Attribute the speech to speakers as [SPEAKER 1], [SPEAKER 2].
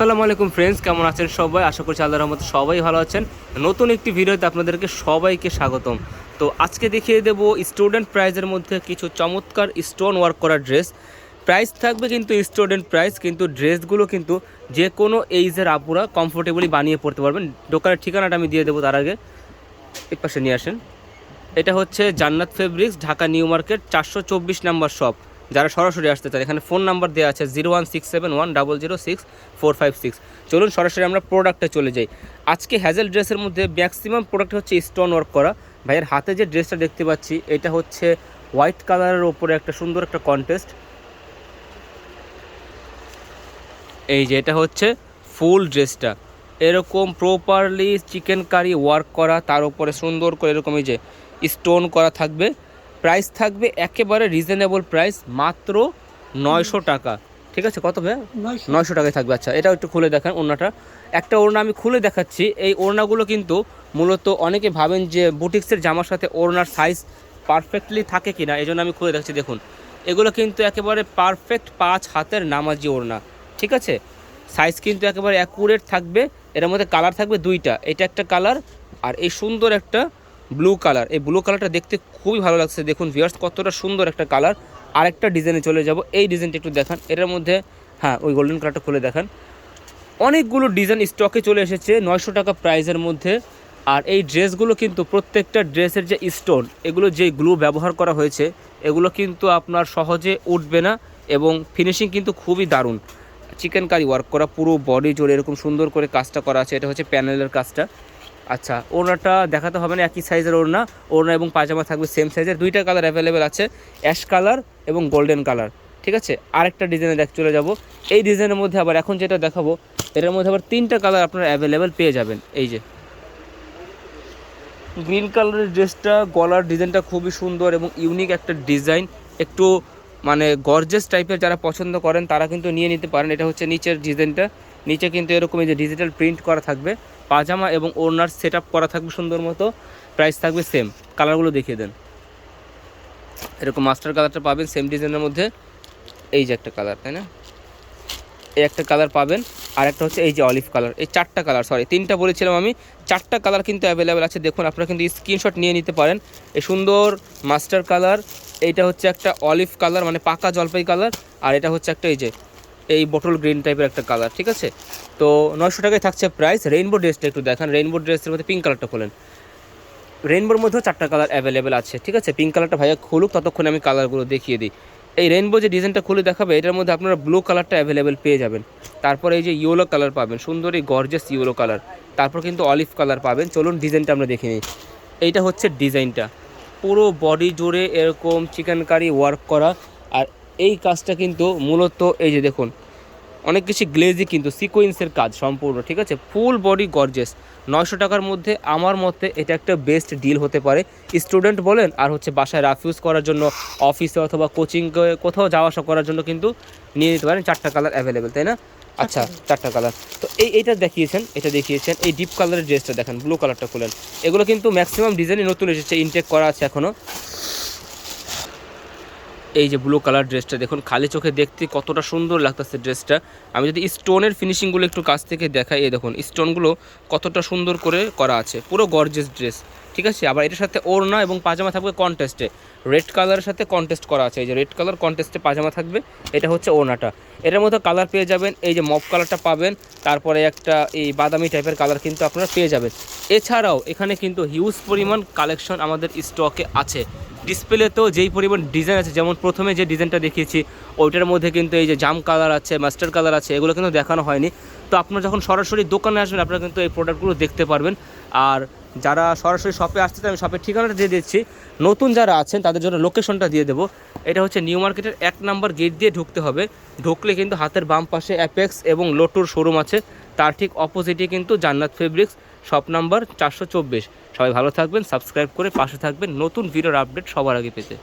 [SPEAKER 1] আসসালামু আলাইকুম ফ্রেন্ডস কেমন আছেন সবাই? আশা করছি আল্লাহর রহমতে সবাই ভালো আছেন। নতুন একটি ভিডিওতে আপনাদেরকে সবাইকে স্বাগতম। তো আজকে দেখিয়ে দেব স্টুডেন্ট প্রাইজের মধ্যে কিছু চমৎকার স্টোন ওয়ার্ক করা ড্রেস প্রাইস থাকবে কিন্তু স্টুডেন্ট প্রাইস কিন্তু ড্রেসগুলো কিন্তু যে কোনো এইজের আপুরা কমফোর্টেবলি বানিয়ে পড়তে পারবেন। দোকানের ঠিকানাটা আমি দিয়ে দেবো তার আগে। এক পাশে নিয়ে আসেন। এটা হচ্ছে জান্নাত ফেব্রিক্স ঢাকা নিউ মার্কেট, চারশো চব্বিশ নাম্বার শপ যারা সরাসরি আসতে চান, এখানে ফোন নাম্বার দেওয়া আছে zero one six seven one double zero six four five six চলুন সরাসরি আমরা প্রোডাক্টে চলে যাই। আজকে হ্যাজেল ড্রেসের মধ্যে ম্যাক্সিমাম প্রোডাক্ট হচ্ছে স্টোন ওয়ার্ক করা। ভাইয়ের হাতে যে ড্রেসটা দেখতে পাচ্ছি, এটা হচ্ছে হোয়াইট কালারের ওপরে একটা সুন্দর একটা কন্টেস্ট এই যে এটা হচ্ছে ফুল ড্রেসটা এরকম প্রপারলি চিকেন কারি ওয়ার্ক করা, তার উপরে সুন্দর করে এরকম এই যে স্টোন করা থাকবে। প্রাইস থাকবে একেবারে রিজনেবল প্রাইস মাত্র নয়শো টাকা। ঠিক আছে? কত ভাই নয়শো। টাকায় থাকবে। আচ্ছা এটাও একটু খুলে দেখান ওড়নাটা। একটা ওড়না আমি খুলে দেখাচ্ছি। এই ওড়নাগুলো কিন্তু মূলত অনেকে ভাবেন যে বুটিক্সের জামার সাথে ওড়নার সাইজ পারফেক্টলি থাকে কিনা এই জন্য আমি খুলে দেখাচ্ছি। দেখুন এগুলো কিন্তু একেবারে পারফেক্ট পাঁচ হাতের নামাজি ওড়না। ঠিক আছে? সাইজ কিন্তু একেবারে অ্যাকুরেট থাকবে। এর মধ্যে কালার থাকবে দুইটা। এটা একটা কালার আর এই সুন্দর একটা ব্লু কালার এই ব্লু কালারটা দেখতে খুবই ভালো লাগছে। দেখুন ভিউয়ার্স কতটা সুন্দর একটা কালার আরেকটা ডিজাইনে চলে যাব। এই ডিজাইনটা একটু দেখান। এটার মধ্যে হ্যাঁ ওই গোল্ডেন কালারটা খুলে দেখান। অনেকগুলো ডিজাইন স্টকে চলে এসেছে নয়শো টাকা প্রাইজের মধ্যে। আর এই ড্রেসগুলো কিন্তু প্রত্যেকটা ড্রেসের যে স্টোন এগুলো যে গ্লু ব্যবহার করা হয়েছে, এগুলো কিন্তু আপনার সহজে উঠবে না এবং ফিনিশিং কিন্তু খুবই দারুণ। চিকেন কারি ওয়ার্ক করা, পুরো বডি জুড়ে এরকম সুন্দর করে কাজটা করা আছে। এটা হচ্ছে প্যানেলের কাজটা। আচ্ছা ওড়নাটা দেখাতে হবে না, একই সাইজের ওড়না। ওড়না এবং পাজামা থাকবে সেম সাইজের দুইটা কালার অ্যাভেলেবেল আছে অ্যাশ কালার এবং গোল্ডেন কালার ঠিক আছে? আরেকটা ডিজাইনে দেখ, চলে যাব। এই ডিজাইনের মধ্যে আবার এখন যেটা দেখাবো, এটার মধ্যে আবার তিনটা কালার আপনারা অ্যাভেলেবেল পেয়ে যাবেন। এই যে। গ্রিন কালারের ড্রেসটা গলার ডিজাইনটা খুবই সুন্দর এবং ইউনিক একটা ডিজাইন একটু মানে গর্জেস টাইপের যারা পছন্দ করেন, তারা কিন্তু নিয়ে নিতে পারেন। এটা হচ্ছে নিচের ডিজাইনটা নিচে কিন্তু এরকম এই যে ডিজিটাল প্রিন্ট করা থাকবে, পাজামা এবং ওড়নার সেট করা থাকবে সুন্দর মতো প্রাইস থাকবে সেম কালারগুলো দেখিয়ে দেন। এরকম মাস্টার কালারটা পাবেন সেম ডিজাইনের মধ্যে। এই যে একটা কালার তাই না? এই একটা কালার পাবেন, আর একটা হচ্ছে এই যে অলিভ কালার এই চারটা কালার সরি তিনটা বলেছিলাম আমি। চারটা কালার কিন্তু অ্যাভেলেবেল আছে। দেখুন, আপনারা কিন্তু স্ক্রিনশট নিয়ে নিতে পারেন। এই সুন্দর মাস্টার কালার এইটা হচ্ছে একটা অলিভ কালার মানে পাকা জলপাই কালার আর এটা হচ্ছে একটা এই যে এই বটল গ্রিন টাইপের একটা কালার ঠিক আছে? তো নয়শো টাকায় থাকছে প্রাইস রেইনবো ড্রেসটা একটু দেখান রেইনবো ড্রেসের মধ্যে পিঙ্ক কালারটা খোলেন। রেইনবোর মধ্যেও চারটা কালার অ্যাভেলেবেল আছে, ঠিক আছে? পিঙ্ক কালারটা ভাইয়া খুলুক, ততক্ষণে আমি কালারগুলো দেখিয়ে দিই। এই রেইনবো যে ডিজাইনটা খুলে দেখাবে, এটার মধ্যে আপনারা ব্লু কালারটা অ্যাভেলেবেল পেয়ে যাবেন। তারপর এই যে ইয়েলো কালার পাবেন, সুন্দর এই গর্জেস ইয়েলো কালার তারপর কিন্তু অলিভ কালার পাবেন। চলুন ডিজাইনটা আমরা দেখে নিই। এইটা হচ্ছে ডিজাইনটা পুরো বডি জুড়ে এরকম চিকেন কারি ওয়ার্ক করা। এই কাজটা কিন্তু মূলত এই যে দেখুন অনেক কিছু গ্লেজি কিন্তু সিকোয়েন্সের কাজ সম্পূর্ণ ঠিক আছে? ফুল বডি গর্জেস নয়শো টাকার মধ্যে আমার মতে এটা একটা বেস্ট ডিল হতে পারে। স্টুডেন্ট বলেন আর হচ্ছে বাসায় রাফিউজ করার জন্য অফিসে অথবা কোচিং কোথাও যাওয়া আসা করার জন্য কিন্তু নিয়ে নিতে পারেন চারটা কালার অ্যাভেলেবেল তাই না? আচ্ছা। চারটা কালার তো এই এইটা দেখিয়েছেন এটা দেখিয়েছেন এই ডিপ কালারের ড্রেসটা দেখেন ব্লু কালারটা খুলেন। এগুলো কিন্তু ম্যাক্সিমাম ডিজাইনই নতুন এসেছে ইনটেক করা আছে এখনও এই যে ব্লু কালার ড্রেসটা দেখুন, খালি চোখে দেখতে কতটা সুন্দর লাগতেছে ড্রেসটা আমি যদি স্টোনের ফিনিশিংগুলো একটু কাছ থেকে দেখাই, এই দেখুন স্টোনগুলো কতটা সুন্দর করে করা আছে, পুরো গর্জেস ড্রেস ঠিক আছে? আবার এটার সাথে ওড়না এবং পাজামা থাকবে কন্টেস্টে রেড কালারের সাথে কন্টেস্ট করা আছে, এই যে রেড কালার কন্টেস্টে পাজামা থাকবে, এটা হচ্ছে ওড়নাটা। এটার মধ্যে কালার পেয়ে যাবেন, এই যে মপ কালারটা পাবেন, তারপরে একটা এই বাদামি টাইপের কালার কিন্তু আপনারা পেয়ে যাবেন। এছাড়াও এখানে কিন্তু হিউজ পরিমাণ কালেকশন আমাদের স্টকে আছে। ডিসপ্লেতেও যেই পরিমাণ ডিজাইন আছে, যেমন প্রথমে যে ডিজাইনটা দেখিয়েছি, ওইটার মধ্যে কিন্তু এই যে জাম কালার আছে মাস্টার কালার আছে, এগুলো কিন্তু দেখানো হয়নি। তো আপনারা যখন সরাসরি দোকানে আসবেন, আপনারা কিন্তু এই প্রোডাক্টগুলো দেখতে পারবেন। আর যারা সরাসরি শপে আসতে আমি শপের ঠিকানাটা দিয়ে দিচ্ছি। নতুন যারা আছেন, তাদের জন্য লোকেশনটা দিয়ে দেবো। এটা হচ্ছে নিউ মার্কেটের এক নাম্বার গেট দিয়ে ঢুকতে হবে। ঢুকলে কিন্তু হাতের বাম পাশে অ্যাপেক্স এবং লোটোর শোরুম আছে। তার ঠিক অপোজিটে কিন্তু জান্নাত ফেব্রিক্স শপ নাম্বার চারশো চব্বিশ। সবাই ভালো থাকবেন, সাবস্ক্রাইব করে পাশে থাকবেন। নতুন ভিডিওর আপডেট সবার আগে পেতে।